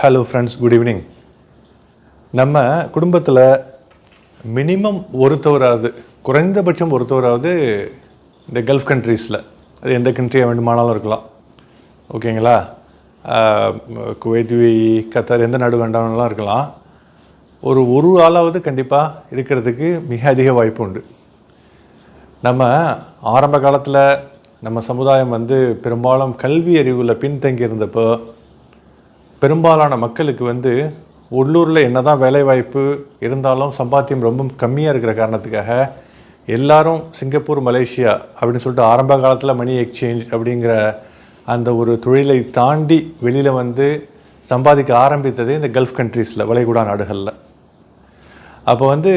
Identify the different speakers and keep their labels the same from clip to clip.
Speaker 1: Hello friends good evening நம்ம குடும்பத்தில் minimum ஒருத்தவராவது குறைந்தபட்சம் ஒருத்தவராவது இந்த கல்ஃப் கண்ட்ரீஸில் அது எந்த கண்ட்ரியாக வேண்டுமானாலும் இருக்கலாம். ஓகேங்களா? குவைத் யுஏஇ கத்தார் எந்த நாடு வேண்டாம்னாலும் இருக்கலாம். ஒரு ஒரு ஆளாவது கண்டிப்பாக இருக்கிறதுக்கு மிக அதிக வாய்ப்பு உண்டு. நம்ம ஆரம்ப காலத்தில் நம்ம சமுதாயம் வந்து பெரும்பாலும் கல்வி அறிவில் பின்தங்கி இருந்தப்போ பெரும்பாலான மக்களுக்கு வந்து உள்ளூரில் என்ன தான் வேலைவாய்ப்பு இருந்தாலும் சம்பாத்தியம் ரொம்ப கம்மியாக இருக்கிற காரணத்துக்காக எல்லாரும் சிங்கப்பூர் மலேசியா அப்படின்னு சொல்லிட்டு ஆரம்ப காலத்தில் மணி எக்ஸ்சேஞ்ச் அப்படிங்கிற அந்த ஒரு தொழிலை தாண்டி வெளியில் வந்து சம்பாதிக்க ஆரம்பித்தது இந்த கல்ஃப் கண்ட்ரீஸில் வளைகுடா நாடுகளில். அப்போ வந்து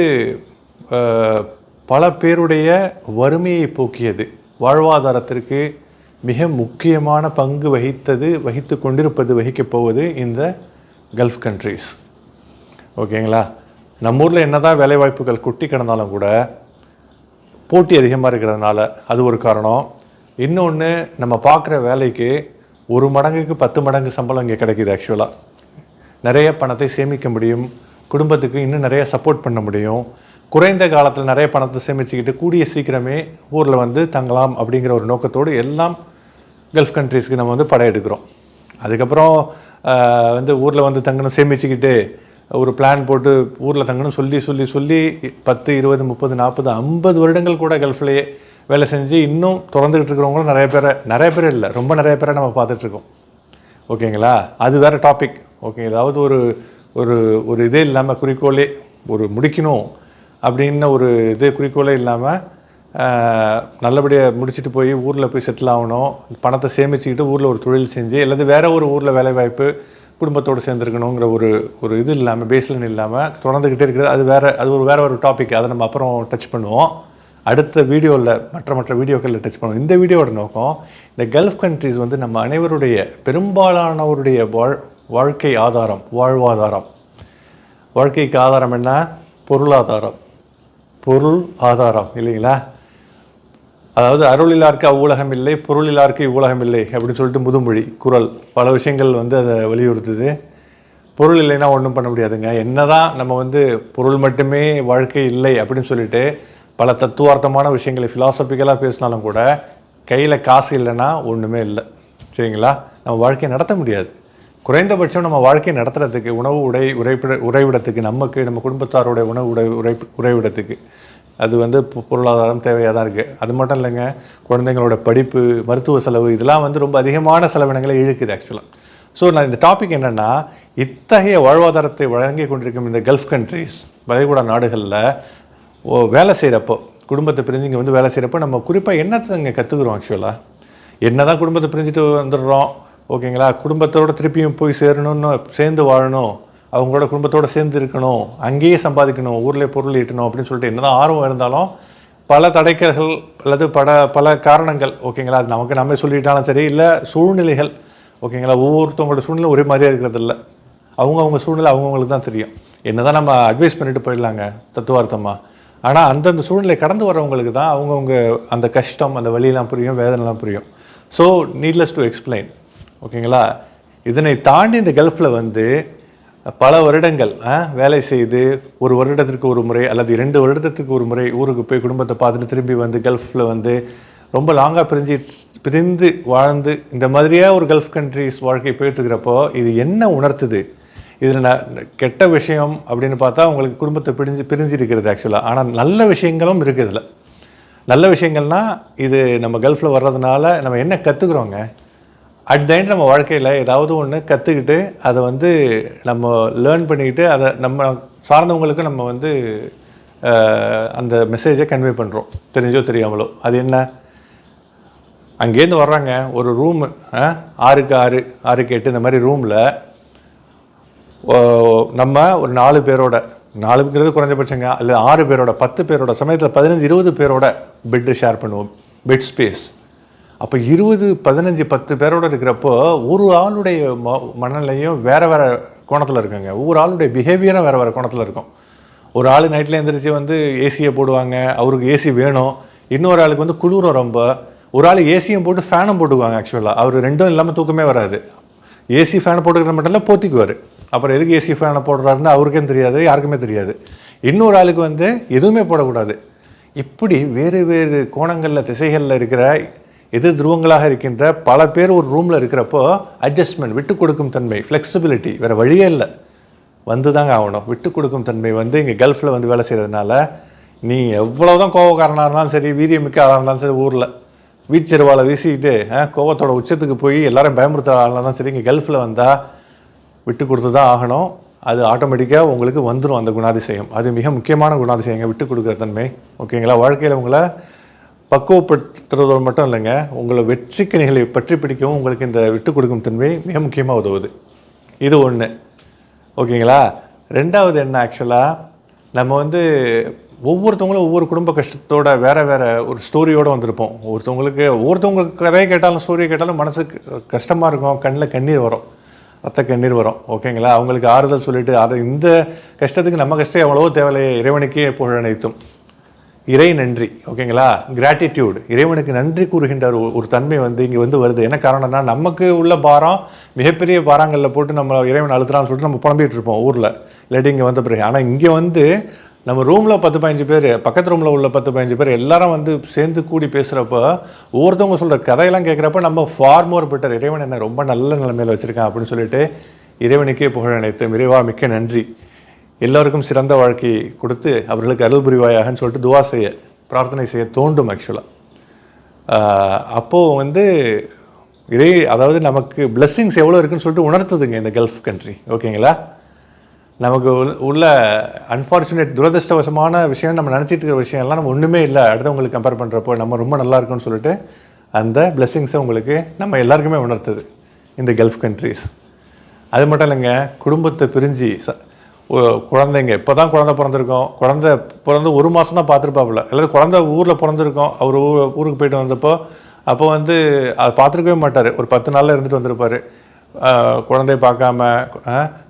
Speaker 1: பல பேருடைய வறுமையை போக்கியது. வாழ்வாதாரத்திற்கு மிக முக்கியமான பங்கு வகித்தது வகித்து கொண்டிருப்பது வகிக்கப் போவது இந்த கல்ஃப் கண்ட்ரீஸ் ஓகேங்களா? நம்ம ஊரில் என்னதான் வேலைவாய்ப்புகள் கொட்டி கிடந்தாலும் கூட போட்டி அதிகமாக இருக்கிறதுனால அது ஒரு காரணம். இன்னொன்று நம்ம பார்க்குற வேலைக்கு ஒரு மடங்குக்கு பத்து மடங்கு சம்பளம் இங்கே கிடைக்கிது ஆக்சுவலாக நிறைய பணத்தை சேமிக்க முடியும். குடும்பத்துக்கு இன்னும் நிறைய சப்போர்ட் பண்ண முடியும். குறைந்த காலத்தில் நிறைய பணத்தை சேமிச்சுக்கிட்டு கூடிய சீக்கிரமே ஊரில் வந்து தங்கலாம் அப்படிங்கிற ஒரு நோக்கத்தோடு எல்லாம் கல்ஃப் கண்ட்ரீஸ்க்கு நம்ம வந்து படையெடுக்கிறோம் அதுக்கப்புறம் வந்து ஊரில் வந்து தங்கணும் சேமிச்சுக்கிட்டு ஒரு பிளான் போட்டு ஊரில் தங்கணும் சொல்லி சொல்லி சொல்லி பத்து இருபது முப்பது நாற்பது ஐம்பது வருடங்கள் கூட கல்ஃப்லேயே வேலை செஞ்சு இன்னும் திறந்துக்கிட்டு இருக்கிறவங்களும் நிறைய பேரை நிறைய பேர் இல்லை. ரொம்ப நிறைய பேரை நம்ம பார்த்துட்ருக்கோம் ஓகேங்களா? அது வேறு டாபிக் ஓகே ஏதாவது ஒரு ஒரு ஒரு இதே இல்லாமல் குறிக்கோளே ஒரு முடிக்கணும் அப்படின்ன ஒரு இது குறிக்கோளே இல்லாமல் நல்லபடியாக முடிச்சுட்டு போய் ஊரில் போய் செட்டில் ஆகணும். பணத்தை சேமிச்சுக்கிட்டு ஊரில் ஒரு தொழில் செஞ்சு அல்லது வேறு ஒரு ஊரில் வேலைவாய்ப்பு குடும்பத்தோடு சேர்ந்துருக்கணுங்கிற ஒரு ஒரு இது இல்லாமல் பேஸ்லைன் இல்லாமல் தொடர்ந்துக்கிட்டே இருக்கிறது. அது வேறு அது ஒரு வேறு ஒரு டாபிக் அதை நம்ம அப்புறம் டச் பண்ணுவோம். அடுத்த வீடியோவில் மற்ற மற்ற வீடியோக்களில் டச் பண்ணுவோம். இந்த வீடியோவோட நோக்கம் இந்த கல்ஃப் கண்ட்ரீஸ் வந்து நம்ம அனைவருடைய பெரும்பாலானவருடைய வாழ் வாழ்க்கை ஆதாரம் வாழ்வாதாரம். வாழ்க்கைக்கு ஆதாரம் என்ன? பொருளாதாரம். பொருள் ஆதாரம் இல்லைங்களா? அதாவது அருளிலார்க்கு அவ்வுலகம் இல்லை பொருளிலார்க்கு இவ்வுலகம் இல்லை அப்படின்னு சொல்லிட்டு முதுமொழி குறள் பல விஷயங்கள் வந்து அதை வலியுறுத்துது. பொருள் இல்லைன்னா ஒன்றும் பண்ண முடியாதுங்க. என்னதான் நம்ம வந்து பொருள் மட்டுமே வாழ்க்கை இல்லை அப்படின்னு சொல்லிட்டு பல தத்துவார்த்தமான விஷயங்களை ஃபிலாசபிக்கலாக பேசினாலும் கூட கையில் காசு இல்லைன்னா ஒன்றுமே இல்லை. சரிங்களா? நம்ம வாழ்க்கையை நடத்த முடியாது. குறைந்தபட்சம் நம்ம வாழ்க்கையை நடத்துறதுக்கு உணவு உடை உறைப்பிட உறைவிடத்துக்கு நமக்கு நம்ம குடும்பத்தாருடைய உணவு உடை உரை உறைவிடத்துக்கு. அது வந்து பொருளாதாரம் தேவையாக தான் இருக்குது அது மட்டும் இல்லைங்க குழந்தைங்களோட படிப்பு மருத்துவ செலவு இதெல்லாம் வந்து ரொம்ப அதிகமான செலவினங்களை இழுக்குது ஆக்சுவலாக ஸோ நான் இந்த டாபிக் என்னென்னா இத்தகைய வாழ்வாதாரத்தை வழங்கி கொண்டிருக்கும் இந்த கல்ஃப் கண்ட்ரீஸ் வளைகுடா நாடுகளில் ஓ வேலை செய்கிறப்போ குடும்பத்தை பிரிஞ்சு இங்கே வந்து வேலை செய்கிறப்போ நம்ம குறிப்பாக என்னத்தை இங்கே கற்றுக்குறோம் ஆக்சுவலாக என்ன தான் குடும்பத்தை பிரிஞ்சுட்டு வந்துடுறோம் ஓகேங்களா? குடும்பத்தோட திருப்பியும் போய் சேரணும்னு சேர்ந்து வாழணும். அவங்களோட குடும்பத்தோடு சேர்ந்து இருக்கணும் அங்கேயே சம்பாதிக்கணும் ஊரில் பொருள் ஈட்டணும் அப்படின்னு சொல்லிட்டு என்னதான் ஆர்வம் இருந்தாலும் பல தடைக்கர்கள் அல்லது பல பல காரணங்கள் ஓகேங்களா? அது நமக்கு நம்ம சொல்லிட்டாலும் சரி இல்லை சூழ்நிலைகள் ஓகேங்களா? ஒவ்வொருத்தவங்களோட சூழ்நிலை ஒரே மாதிரியாக இருக்கிறதில்ல. அவங்கவுங்க சூழ்நிலை அவங்கவுங்களுக்கு தான் தெரியும். என்ன தான் நம்ம அட்வைஸ் பண்ணிட்டு போயிடலாங்க தத்துவார்த்தமாக ஆனால் அந்தந்த சூழ்நிலை கடந்து வரவங்களுக்கு தான் அவங்கவுங்க அந்த கஷ்டம் அந்த வழியெல்லாம் புரியும் வேதனைலாம் புரியும். ஸோ நீட்லெஸ் டு எக்ஸ்பிளைன் ஓகேங்களா? இதனை தாண்டி இந்த கல்ஃபில் வந்து பல வருடங்கள் ஆ, வேலை செய்து ஒரு வருடத்திற்கு ஒரு முறை அல்லது இரண்டு வருடத்துக்கு ஒரு முறை ஊருக்கு போய் குடும்பத்தை பார்த்துட்டு திரும்பி வந்து கல்ஃபில் வந்து ரொம்ப லாங்காக பிரிஞ்சு பிரிந்து வாழ்ந்து இந்த மாதிரியாக ஒரு கல்ஃப் கண்ட்ரிஸ் வாழ்க்கை போயிட்டுருக்கிறப்போ இது என்ன உணர்த்துது? இதில் நான் கெட்ட விஷயம் அப்படின்னு பார்த்தா உங்களுக்கு குடும்பத்தை பிரிஞ்சு பிரிஞ்சு இருக்கிறது ஆக்சுவலாக ஆனால் நல்ல விஷயங்களும் இருக்குது இதில் நல்ல விஷயங்கள்னா இது நம்ம கல்ஃபில் வர்றதுனால நம்ம என்ன கற்றுக்குறோங்க அட் த எண்ட் நம்ம வாழ்க்கையில் ஏதாவது ஒன்று கற்றுக்கிட்டு அதை வந்து நம்ம லேர்ன் பண்ணிக்கிட்டு அதை நம்ம சார்ந்தவங்களுக்கு நம்ம வந்து அந்த மெசேஜை கன்வே பண்ணுறோம் தெரிஞ்சோ தெரியாமலோ. அது என்ன? அங்கேருந்து வர்றாங்க. ஒரு ரூமு ஆறுக்கு ஆறு ஆறுக்கு எட்டு இந்த மாதிரி ரூமில் நம்ம ஒரு நாலு பேரோட நாலுங்கிறது குறைஞ்சபட்சங்க. இல்லை ஆறு பேரோட பத்து பேரோட சமயத்தில் பதினஞ்சு இருபது பேரோட பெட்டு ஷேர் பண்ணுவோம். பெட் ஸ்பேஸ் அப்போ இருபது பதினஞ்சு பத்து பேரோட இருக்கிறப்போ ஒரு ஆளுடைய ம மனநிலையும் வேறு வேறு கோணத்தில் இருக்குங்க. ஒவ்வொரு ஆளுடைய பிஹேவியரும் வேறு வேறு கோணத்தில் இருக்கும். ஒரு ஆள் நைட்டில் எழுந்திரிச்சு வந்து ஏசியை போடுவாங்க அவருக்கு ஏசி வேணும். இன்னொரு ஆளுக்கு வந்து குளிரும் ரொம்ப. ஒரு ஆள் ஏசியும் போட்டு ஃபேனும் போட்டுக்குவாங்க ஆக்சுவலாக அவர் ரெண்டும் இல்லாமல் தூக்கமே வராது. ஏசி ஃபேனை போட்டுக்கிற மட்டும் இல்லை போத்திக்குவார். அப்புறம் எதுக்கு ஏசி ஃபேனை போடுறாருன்னு அவருக்கே தெரியாது யாருக்குமே தெரியாது. இன்னொரு ஆளுக்கு வந்து எதுவுமே போடக்கூடாது. இப்படி வேறு வேறு கோணங்களில் திசைகளில் இருக்கிற எதிர் துருவங்களாக இருக்கின்ற பல பேர் ஒரு ரூமில் இருக்கிறப்போ அட்ஜஸ்ட்மெண்ட் விட்டு கொடுக்கும் தன்மை ஃப்ளெக்சிபிலிட்டி வேறு வழியே இல்லை. வந்து தாங்க ஆகணும். விட்டு கொடுக்கும் தன்மை வந்து இங்கே கல்ஃபில் வந்து வேலை செய்கிறதுனால நீ எவ்வளோதான் கோபக்காரனாக இருந்தாலும் சரி வீரியமிக்க ஆளாக இருந்தாலும் சரி ஊரில் வீச்சிறுவாலை வீசிக்கிட்டு கோபத்தோட கோவத்தோட உச்சத்துக்கு போய் எல்லாரும் பயமுறுத்த ஆளாக இருந்தாலும் சரி இங்கே கல்ஃபில் வந்தால் விட்டு கொடுத்து தான் ஆகணும். அது ஆட்டோமேட்டிக்காக உங்களுக்கு வந்துடும் அந்த குணாதிசயம். அது மிக முக்கியமான குணாதிசயங்க விட்டு கொடுக்குற தன்மை. ஓகேங்களா? வாழ்க்கையில் உங்களை பக்குவப்படுத்துறதோடு மட்டும் இல்லைங்க உங்களை வெற்றிக்கணிகளை பற்றி பிடிக்கவும் உங்களுக்கு இந்த விட்டு கொடுக்கும் தன்மை மிக முக்கியமாக உதவுது. இது ஒன்று ஓகேங்களா? ரெண்டாவது என்ன ஆக்சுவலாக நம்ம வந்து ஒவ்வொருத்தவங்களும் ஒவ்வொரு குடும்ப கஷ்டத்தோட வேறு வேறு ஒரு ஸ்டோரியோடு வந்திருப்போம். ஒருத்தவங்களுக்கு ஒவ்வொருத்தவங்களுக்கு கதையை கேட்டாலும் ஸ்டோரியை கேட்டாலும் மனசுக்கு கஷ்டமாக இருக்கும். கண்ணில் கண்ணீர் வரும். ரத்த கண்ணீர் வரும். ஓகேங்களா? அவங்களுக்கு ஆறுதல் சொல்லிட்டு அது இந்த கஷ்டத்துக்கு நம்ம கஷ்டம் எவ்வளவோ தேவையில்லையே இறைவனுக்கே புகழனைத்தும் இறை நன்றி ஓகேங்களா? கிராட்டிடியூட் இறைவனுக்கு நன்றி கூறுகின்ற ஒரு ஒரு தன்மை வந்து இங்கே வந்து வருது. என்ன காரணம்னா நமக்கு உள்ள பாரம் மிகப்பெரிய பாரங்களில் போட்டு நம்ம இறைவன் அழுத்துறான்னு சொல்லிட்டு நம்ம புலம்பிகிட்டு இருப்போம் ஊரில். இல்லாட்டி இங்கே வந்த பிறகு. ஆனால் இங்கே வந்து நம்ம ரூமில் பத்து பதினஞ்சு பேர் பக்கத்து ரூமில் உள்ள பத்து பதினஞ்சு பேர் எல்லாரும் வந்து சேர்ந்து கூடி பேசுகிறப்போ ஒவ்வொருத்தவங்க சொல்கிற கதையெல்லாம் கேட்குறப்ப நம்ம ஃபார் மோர் பெட்டர் இறைவன் என்ன ரொம்ப நல்ல நிலைமையில் வச்சுருக்கான் அப்படின்னு சொல்லிட்டு இறைவனுக்கே புகழ் அனைத்து இறைவா மிக்க நன்றி. எல்லோருக்கும் சிறந்த வாழ்க்கையை கொடுத்து அவர்களுக்கு அருள் புரிவாயாகன்னு சொல்லிட்டு துவா செய்ய பிரார்த்தனை செய்ய தோண்டும் ஆக்சுவலாக அப்போது வந்து இதே அதாவது நமக்கு பிளெஸ்ஸிங்ஸ் எவ்வளோ இருக்குன்னு சொல்லிட்டு உணர்த்துதுங்க இந்த கல்ஃப் கண்ட்ரி ஓகேங்களா? நமக்கு உள்ள- உள்ள அன்ஃபார்ச்சுனேட் துரதிருஷ்டவசமான விஷயம் நம்ம நினச்சிட்டு இருக்கிற விஷயம்லாம் நம்ம ஒன்றுமே இல்லை. அடுத்தவங்களுக்கு கம்பேர் பண்ணுறப்போ நம்ம ரொம்ப நல்லா இருக்கும்னு சொல்லிட்டு அந்த பிளெஸ்ஸிங்ஸை உங்களுக்கு நம்ம எல்லாருக்குமே உணர்த்துது இந்த கல்ஃப் கண்ட்ரிஸ் அது மட்டும் இல்லைங்க குடும்பத்தை பிரிஞ்சு ச குழந்தைங்க. இப்போ தான் குழந்த பிறந்திருக்கோம். குழந்த பிறந்து ஒரு மாதம் தான் பார்த்துருப்பாப்புல. அல்லது குழந்த ஊரில் பிறந்திருக்கோம். அவர் ஊ ஊருக்கு போயிட்டு வந்தப்போ அப்போ வந்து அதை பார்த்துருக்கவே மாட்டார். ஒரு பத்து நாளில் இருந்துட்டு வந்திருப்பார். குழந்தைய பார்க்காம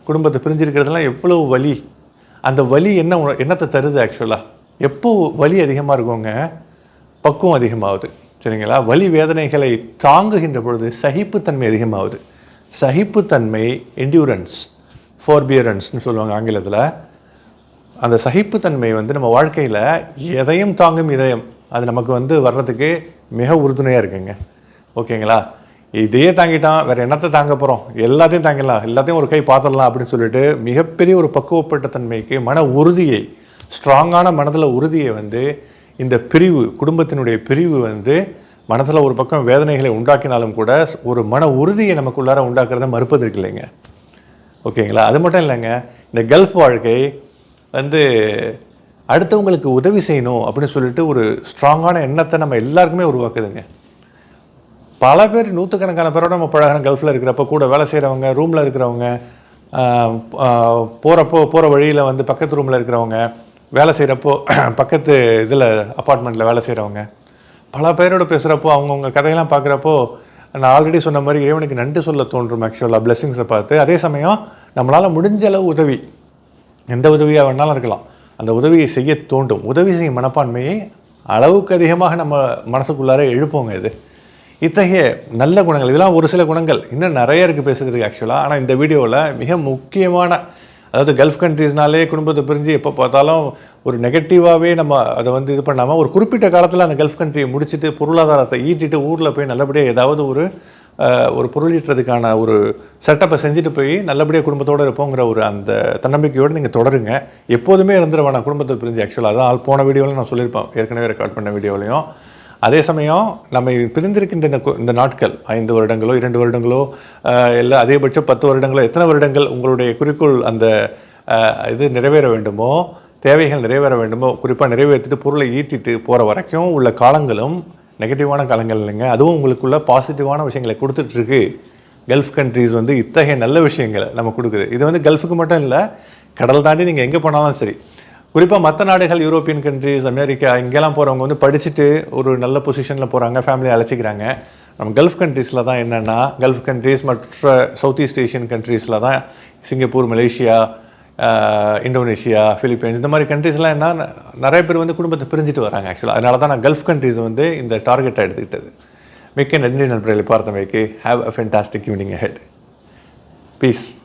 Speaker 1: குடும்பத்தை பிரிஞ்சிருக்கிறதுலாம் எவ்வளோ வலி. அந்த வலி என்ன உண- என்னத்தை தருது ஆக்சுவலாக எப்போ வலி அதிகமாக இருக்குங்க? பக்குவம் அதிகமாகுது. சரிங்களா? வலி வேதனைகளை தாங்குகின்ற பொழுது சகிப்புத்தன்மை அதிகமாகுது. சகிப்புத்தன்மை என்டியூரன்ஸ் ஃபோர்பியரன்ஸ்னு சொல்லுவாங்க ஆங்கிலத்தில். அந்த சகிப்புத்தன்மை வந்து நம்ம வாழ்க்கையில் எதையும் தாங்கும் இதயம். அது நமக்கு வந்து வர்றதுக்கு மிக உறுதுணையாக இருக்குங்க. ஓகேங்களா? இதையே தாங்கிட்டான் வேறு என்னத்தை தாங்க போகிறோம் எல்லாத்தையும் தாங்கிடலாம். எல்லாத்தையும் ஒரு கை பார்த்துடலாம் அப்படின்னு சொல்லிட்டு மிகப்பெரிய ஒரு பக்குவப்பட்ட தன்மைக்கு மன உறுதியை ஸ்ட்ராங்கான மனதில் உறுதியை வந்து இந்த பிரிவு குடும்பத்தினுடைய பிரிவு வந்து மனசில் ஒரு பக்கம் வேதனைகளை உண்டாக்கினாலும் கூட ஒரு மன உறுதியை நமக்குள்ளார உண்டாக்குறத மறுப்பதற்கு இல்லைங்க. ஓகேங்களா? அது மட்டும் இல்லைங்க. இந்த கல்ஃப் வாழ்க்கை வந்து அடுத்தவங்களுக்கு உதவி செய்யணும் அப்படின்னு சொல்லிட்டு ஒரு ஸ்ட்ராங்கான எண்ணத்தை நம்ம எல்லாருக்குமே உருவாக்குதுங்க. பல பேர் நூற்றுக்கணக்கான பேரோட நம்ம பழகிறோம் கல்ஃபில் இருக்கிறப்ப கூட வேலை செய்கிறவங்க ரூமில் இருக்கிறவங்க போகிறப்போ போகிற வழியில் வந்து பக்கத்து ரூமில் இருக்கிறவங்க வேலை செய்கிறப்போ பக்கத்து இதில் அப்பார்ட்மெண்ட்டில் வேலை செய்கிறவங்க பல பேரோட பேசுகிறப்போ அவங்கவுங்க கதையெல்லாம் பார்க்குறப்போ நான் ஆல்ரெடி சொன்ன மாதிரி இறைவனுக்கு நன்றி சொல்ல தோன்றும் ஆக்சுவலாக பிளெஸிங்ஸை பார்த்து. அதே சமயம் நம்மளால் முடிஞ்ச அளவு உதவி. எந்த உதவியாக வேணாலும் இருக்கலாம். அந்த உதவியை செய்ய தோண்டும் உதவி செய்யும் மனப்பான்மையை அளவுக்கு அதிகமாக நம்ம மனசுக்குள்ளார எழுப்போங்க இது. இத்தகைய நல்ல குணங்கள் இதெல்லாம் ஒரு சில குணங்கள். இன்னும் நிறைய இருக்குது பேசுகிறதுக்கு ஆக்சுவலாக ஆனால் இந்த வீடியோவில் மிக முக்கியமான அதாவது கல்ஃப் கண்ட்ரீஸ்னாலே குடும்பத்தை பிரிஞ்சு எப்போ பார்த்தாலும் ஒரு நெகட்டிவாகவே நம்ம அதை வந்து இது பண்ணாமல் ஒரு குறிப்பிட்ட காலத்தில் அந்த கல்ஃப் கண்ட்ரியை முடிச்சுட்டு பொருளாதாரத்தை ஈட்டிட்டு ஊரில் போய் நல்லபடியாக ஏதாவது ஒரு ஒரு ஒரு பொருளீட்டுறதுக்கான ஒரு செட்டப்பை செஞ்சுட்டு போய் நல்லபடியாக குடும்பத்தோடு இருப்போங்கிற ஒரு அந்த தன்னம்பிக்கையோடு நீங்கள் தொடருங்க. எப்போதுமே இருந்துட வேணாம். குடும்பத்தை பிரிஞ்சு ஆக்சுவலாக அதான் ஆள் போன வீடியோவில் நான் சொல்லியிருப்பேன். ஏற்கனவே ரெக்கார்ட் பண்ண வீடியோலையும். அதே சமயம் நம்ம பிரிந்திருக்கின்ற இந்த இந்த நாட்கள் ஐந்து வருடங்களோ இரண்டு வருடங்களோ இல்லை அதிகபட்சம் பத்து வருடங்களோ எத்தனை வருடங்கள் உங்களுடைய குறிக்கோள் அந்த இது நிறைவேற வேண்டுமோ தேவைகள் நிறைவேற வேண்டுமோ குறிப்பாக நிறைவேற்றிட்டு பொருளை ஈட்டிட்டு போகிற வரைக்கும் உள்ள காலங்களும் நெகட்டிவான காலங்கள் இல்லைங்க. அதுவும் உங்களுக்குள்ள பாசிட்டிவான விஷயங்களை கொடுத்துட்ருக்கு. கல்ஃப் கண்ட்ரீஸ் வந்து இத்தகைய நல்ல விஷயங்களை நம்ம கொடுக்குது. இது வந்து கல்ஃபுக்கு மட்டும் இல்லை கடல் தாண்டி நீங்கள் எங்கே போனாலும் சரி. குறிப்பாக மற்ற நாடுகள் யூரோப்பியன் கண்ட்ரீஸ் அமெரிக்கா இங்கெல்லாம் போகிறவங்க வந்து படிச்சுட்டு ஒரு நல்ல பொசிஷனில் போகிறாங்க ஃபேமிலியை அழைச்சிக்கிறாங்க. நம்ம கல்ஃப் கண்ட்ரீஸில் தான் என்னென்னா கல்ஃப் கண்ட்ரீஸ் மற்ற சவுத் ஈஸ்ட் ஏஷியன் கண்ட்ரீஸில் தான் சிங்கப்பூர் மலேசியா இந்தோனேஷியா ஃபிலிப்பைன்ஸ் இந்த மாதிரி கண்ட்ரீஸ்லாம் என்ன நிறைய பேர் வந்து குடும்பத்தை பிரிஞ்சுட்டு வராங்க ஆக்சுவலாக அதனால தான் நான் கல்ஃப் கண்ட்ரீஸ் வந்து இந்த டார்கெட்டாக எடுத்துக்கிட்டது. மிக்க நன்றி நண்பர்களை பார்த்தமைக்கு. Have a fantastic evening head piece